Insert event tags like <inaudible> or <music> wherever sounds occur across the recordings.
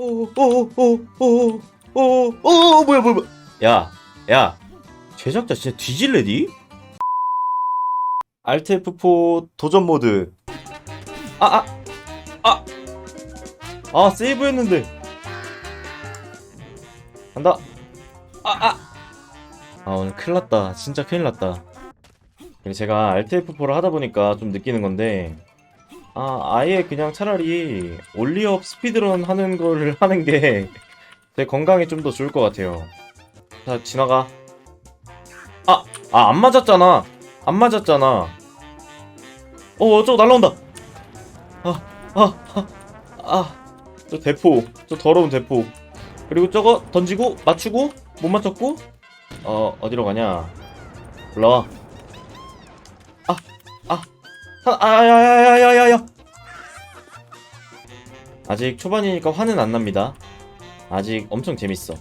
오오오오오오 오, 뭐야 뭐야 뭐야 야, 야 제작자 진짜 뒤질래니? Alt F4 도전 모드 아아아 아 아, 아, 세이브했는데 간다 아아 아 오늘 큰일 났다 진짜 큰일 났다 제가 Alt F4를 하다 보니까 좀 느끼는 건데 아 아예 그냥 차라리 올리업 스피드런 하는 거를 <laughs> 하는 게 제 건강에 좀 더 좋을 것 같아요. 자 지나가. 아 아 안 맞았잖아. 안 맞았잖아. 어 저거 날라온다. 아 아 아 아 저 대포. 저 더러운 대포. 그리고 저거 던지고 맞추고 못 맞췄고 어 어디로 가냐? 올라와 아야야야야야야 아직 초반이니까 화는 안 납니다 아직 엄청 재밌어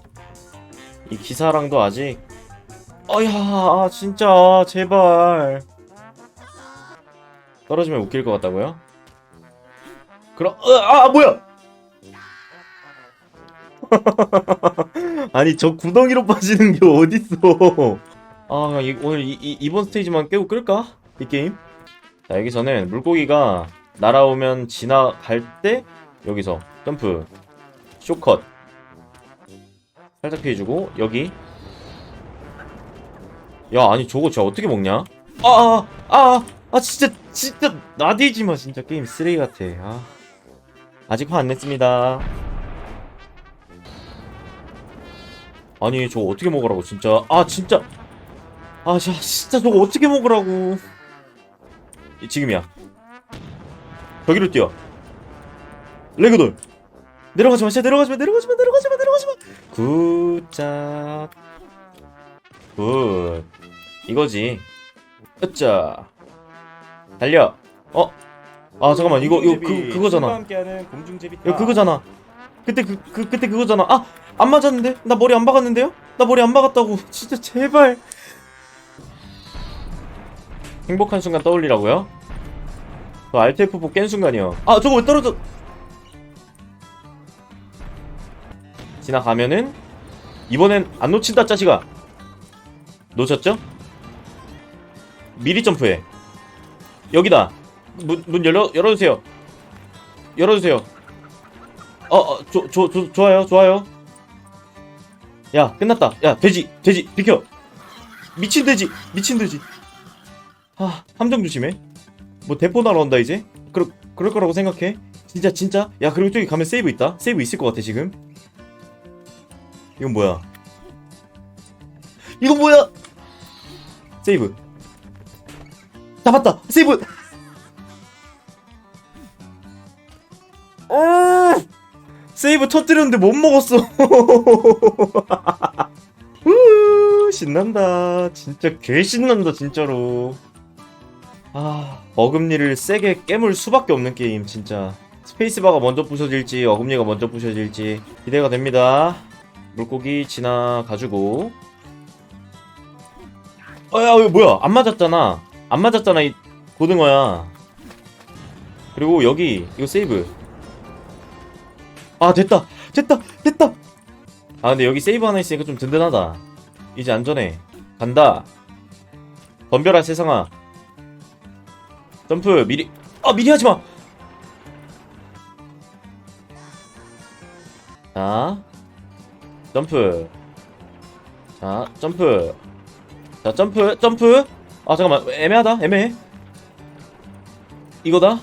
이 기사랑도 아직 아, 진짜 제발 떨어지면 웃길 것 같다고요? 그럼 으, 아 뭐야 <laughs> 아니 저 구덩이로 빠지는 게 어딨어 아 이, 오늘 이, 이, 이번 스테이지만 깨고 끌까? 이 게임? 자 여기서는 물고기가 날아오면 지나갈 때 여기서 점프 쇼컷 살짝 피해주고 여기. 야 아니 저거 진짜 어떻게 먹냐? 아아아 아, 아, 진짜 진짜 나대지마 진짜 게임 쓰레기 같아. 아. 아직 화 안 냈습니다. 아니 저거 어떻게 먹으라고 진짜? 아 진짜. 아 자, 진짜 저거 어떻게 먹으라고? 이- 지금이야. 저기로 뛰어. 레그돌. 내려가지 마 진짜 내려가지 마 내려가지 마 내려가지 마 내려가지 마. 굿짝 굿. 이거지. 으짜 달려. 어? 아 잠깐만. 이거 이거 그, 그거잖아. 이거 그거잖아. 그때 그, 그 그때 그거잖아. 아 안 맞았는데? 나 머리 안 박았는데요? 나 머리 안 박았다고. <laughs> 진짜 제발 행복한 순간 떠올리라고요 저 알트 F4 깬 순간이요 아 저거 왜 떨어져 지나가면은 이번엔 안 놓친다 짜식아 놓쳤죠? 미리 점프해 여기다 문, 문 열어, 열어주세요 열어주세요 어, 어, 조, 조, 조, 좋아요, 좋아요. 야, 끝났다. 야, 돼지, 돼지, 비켜. 미친 돼지, 미친 돼지. 아, 함정 조심해. 뭐 대포 날아온다 이제. 그럴, 그럴 거라고 생각해. 진짜, 진짜. 야, 그리고 저기 가면 세이브 있다. 세이브 있을 것 같아 지금. 이건 뭐야? 이건 뭐야? 세이브. 잡았다. 세이브. 어! 세이브 터뜨렸는데 못 먹었어. <laughs> 우, 신난다. 진짜 개 신난다 진짜로. 아 어금니를 세게 깨물 수밖에 없는 게임 진짜. 스페이스바가 먼저 부셔질지 어금니가 먼저 부셔질지 기대가 됩니다. 물고기 지나가지고. 어야 뭐야? 안 맞았잖아. 안 맞았잖아 이 고등어야. 그리고 여기 이거 세이브. 아 됐다 됐다 됐다 아 근데 여기 세이브 하나 있으니까 좀 든든하다 이제 안전해 간다 덤벼라 세상아 점프 미리 아 미리 하지마! 자 점프. 자 점프. 자 점프 점프. 아 잠깐만 애매하다 애매해. 이거다.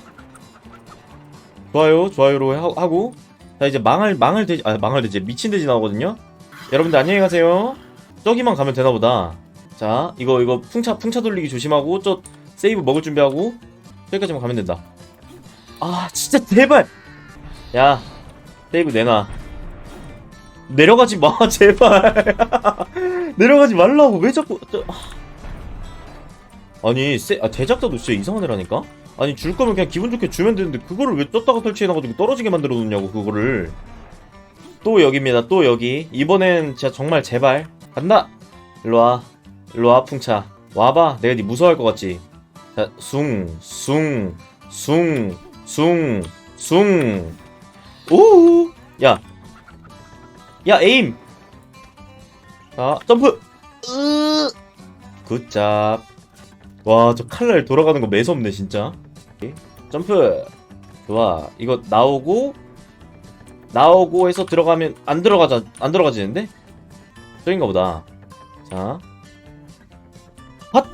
좋아요 좋아요로 하- 하고. 자 이제 망할 망할 돼지 아 망할 돼지 미친 돼지 나오거든요. 여러분들 안녕히 가세요. 저기만 가면 되나 보다. 자 이거 이거 풍차 풍차 돌리기 조심하고 저 세이브 먹을 준비하고 저기까지만 가면 된다. 아 진짜 제발. 야 세이브 내놔. 내려가지 마 <laughs> 제발. <laughs> 내려가지 말라고. 왜 자꾸 저... 아니 세, 아, 제작자도 진짜 이상한 애라니까. 아니 줄 거면 그냥 기분 좋게 주면 되는데 그거를 왜 떴다가 설치해놔가지고 떨어지게 만들어 놓냐고 그거를. 또 여기입니다. 또 여기. 이번엔 진짜 정말 제발. 간다. 일로와. 일로와 풍차. 와봐. 내가 니 무서워할 것 같지 자 숭 숭 숭 숭 숭. 오우! 야. 야 에임. 자 점프. 으 굿잡 와 저 칼날 돌아가는 거 매섭네 진짜. 점프. 좋아. 이거 나오고 나오고 해서 들어가면 안 들어가자 안 들어가지는데? 저긴가 보다. 자. 핫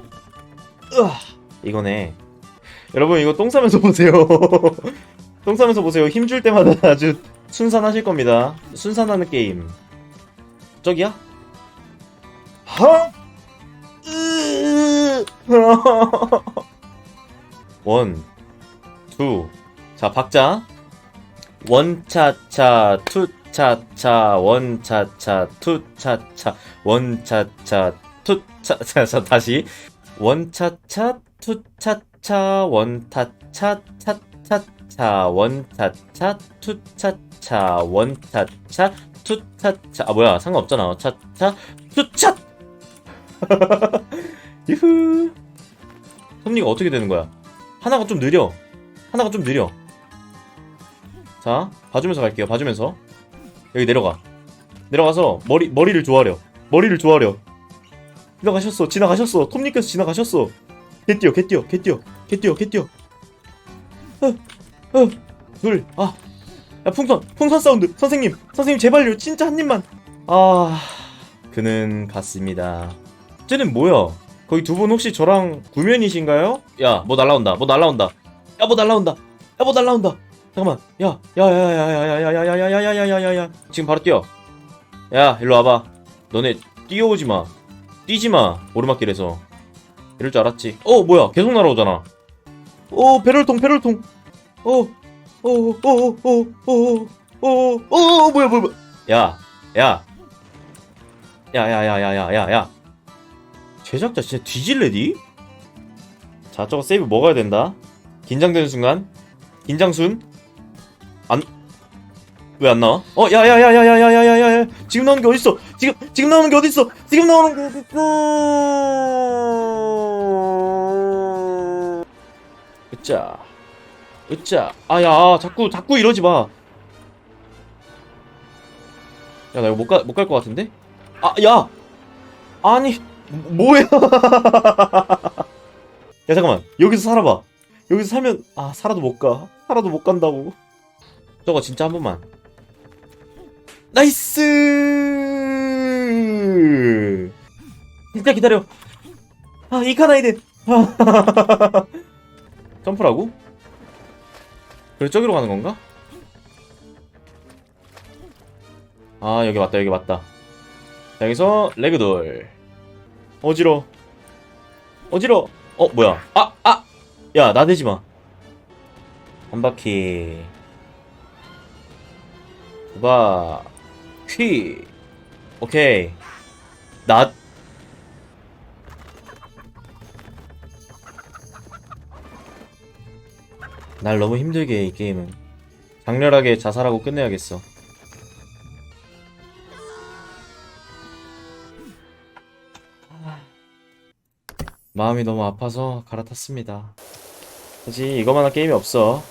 으아 이거네. 여러분 이거 똥 싸면서 보세요. <laughs> 똥 싸면서 보세요. 힘줄 때마다 <laughs> 아주 순산하실 겁니다. 순산하는 게임. 저기야? 하? 으. <laughs> 원, 투. 자, 박자. 원차차, 투차차, 원차차, 투차차, 원차차, 투차차. 자, 다시. 원차차, 투차차, 원타차, 차차차, 원차차, 투차차, 원차차, 투차차. 아, 뭐야. 상관없잖아. 차차, 투차! <laughs> 유후. 섭리가 어떻게 되는 거야? 하나가 좀 느려. 하나가 좀 느려. 자, 봐주면서 갈게요. 봐주면서. 여기 내려가. 내려가서 머리 머리를 조아려. 머리를 조아려. 지나가셨어. 지나가셨어. 톱니께서 지나가셨어. 개 뛰어. 개 뛰어. 개 뛰어. 개 뛰어. 개 뛰어. 어, 어, 둘. 아. 야, 풍선. 풍선 사운드. 선생님. 선생님 제발요. 진짜 한 입만. 아. 그는 갔습니다. 쟤는 뭐야? 거기 두 분 혹시 저랑 구면이신가요? 야, 뭐 날라온다. 뭐 날라온다. 야, 뭐 날라온다. 야, 뭐 날라온다. 잠깐만. 야, 야, 야, 야, 야, 야, 야, 야, 야, 야, 야, 야, 야, 야, 야, 야. 지금 바로 뛰어. 야, 일로 와봐. 너네 뛰어오지 마. 뛰지 마. 오르막길에서. 이럴 줄 알았지. 어, 뭐야? 계속 날아오잖아. 어, 배럴통, 배럴통. 어, 어, 어, 어, 어, 어, 어, 어, 뭐야, 뭐야, 뭐야. 야, 야. 야, 야, 야, 야, 야, 야, 야. 제작자 진짜 뒤질래디? 자 저거 세이브 먹어야 된다 긴장되는 순간 긴장순 안 왜 안 나와? 어 야 야 야 야 야 야 야 야 야 지금 나오는 게 어딨어 지금 지금 나오는 게 어딨어 지금 나오는 게 어딨어 으짜 으짜 아 야 자꾸 자꾸 이러지 마 야 나 이거 못갈 못갈 것 같은데 아 야 아니 뭐야? <laughs> 야 잠깐만 여기서 살아봐. 여기서 살면 아 살아도 못 가. 살아도 못 간다고. 저거 진짜 한 번만. 나이스. 진짜 기다려. 아 이카나이드. <laughs> 점프라고? 그래 저기로 가는 건가? 아 여기 맞다 여기 맞다. 자, 여기서 레그돌. 어지러. 어지러. 어 뭐야? 아 아. 야 나대지 마. 한 바퀴. 두 바. 퀴. 오케이. 나. 날 너무 힘들게 해, 이 게임은. 장렬하게 자살하고 끝내야겠어. 마음이 너무 아파서 갈아탔습니다. 사실 이거만한 게임이 없어.